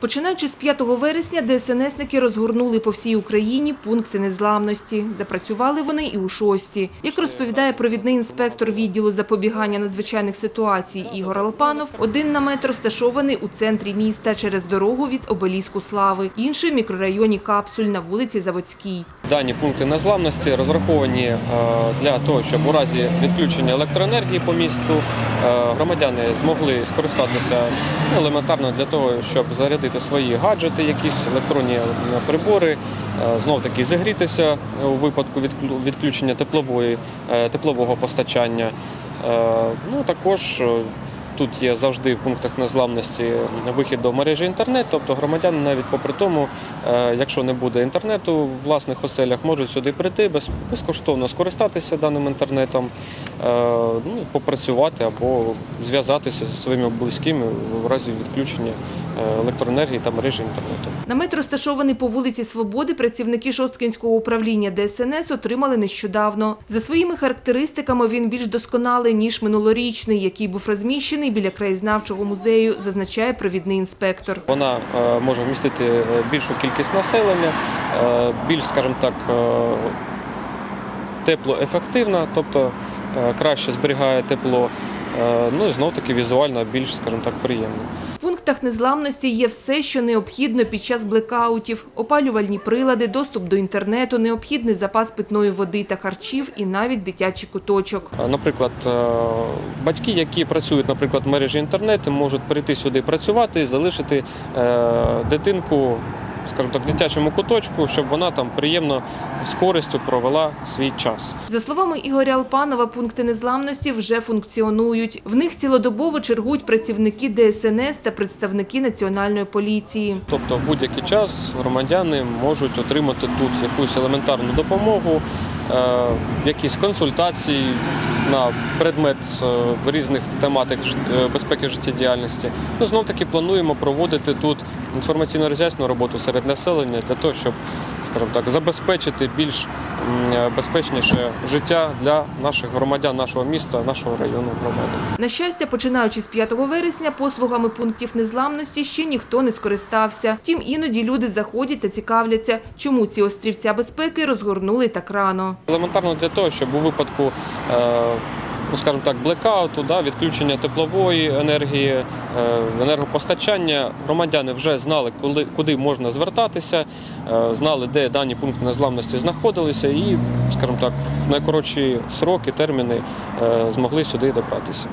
Починаючи з 5 вересня, ДСНСники розгорнули по всій Україні пункти незламності. Запрацювали вони і у шості. Як розповідає провідний інспектор відділу запобігання надзвичайних ситуацій Ігор Алпанов, один намет розташований у центрі міста через дорогу від обеліску Слави, інший в мікрорайоні Капсуль на вулиці Заводській. Дані пункти незламності розраховані е, для того, щоб у разі відключення електроенергії по місту е, громадяни змогли скористатися ну, елементарно для того, щоб зарядити свої гаджети, якісь електронні е, прибори, знов таки зігрітися у випадку відклю- відключення теплової, теплового постачання. Ну, також Тут є завжди в пунктах незламності вихід до мережі інтернет, тобто громадяни навіть попри тому, е, якщо не буде інтернету в власних оселях, можуть сюди прийти безкоштовно скористатися даним інтернетом, е, ну, попрацювати або зв'язатися зі своїми близькими в разі відключення е, електроенергії та мережі інтернету. Намет розташований по вулиці Свободи. Працівники Шосткінського управління ДСНС отримали нещодавно. За своїми характеристиками він більш досконалий, ніж минулорічний, який був розміщений біля краєзнавчого музею, зазначає провідний інспектор. Вона е, може вмістити е, більшу кількість населення, е, більш, скажімо так, теплоефективна, тобто краще зберігає тепло. Е, Ну і знов таки візуально більш, скажімо так, приємно. В пунктах незламності є все, що необхідно під час блекаутів: опалювальні прилади, доступ до інтернету, необхідний запас питної води та харчів і навіть дитячий куточок. Е, Наприклад, е, батьки, які працюють, наприклад, в мережі інтернету, можуть прийти сюди працювати і залишити дитинку, скажімо так, в дитячому куточку, щоб вона там приємно з користю провела свій час. За словами Ігоря Алпанова, пункти незламності вже функціонують. В них цілодобово чергують працівники ДСНС та представники національної поліції. Тобто в будь-який час громадяни можуть отримати тут якусь елементарну допомогу, якісь консультації на предмет е, різних тематик е, безпеки життєдіяльності. Ну, знов таки плануємо проводити тут інформаційно-роз'ясну роботу серед населення для того, щоб, скажімо так, забезпечити більш е, безпечніше життя для наших громадян, нашого міста, нашого району громади. На щастя, починаючи з 5 вересня, послугами пунктів незламності ще ніхто не скористався. Втім, іноді люди заходять та цікавляться, чому ці острівця безпеки розгорнули так рано. Елементарно для того, щоб у випадку, е, ну скажімо так, блекауту, да, відключення теплової енергії, е, енергопостачання, громадяни вже знали, коли, куди можна звертатися, е, знали, де дані пункти незламності знаходилися, і, скажімо так, в найкоротші сроки, терміни е, змогли сюди добратися.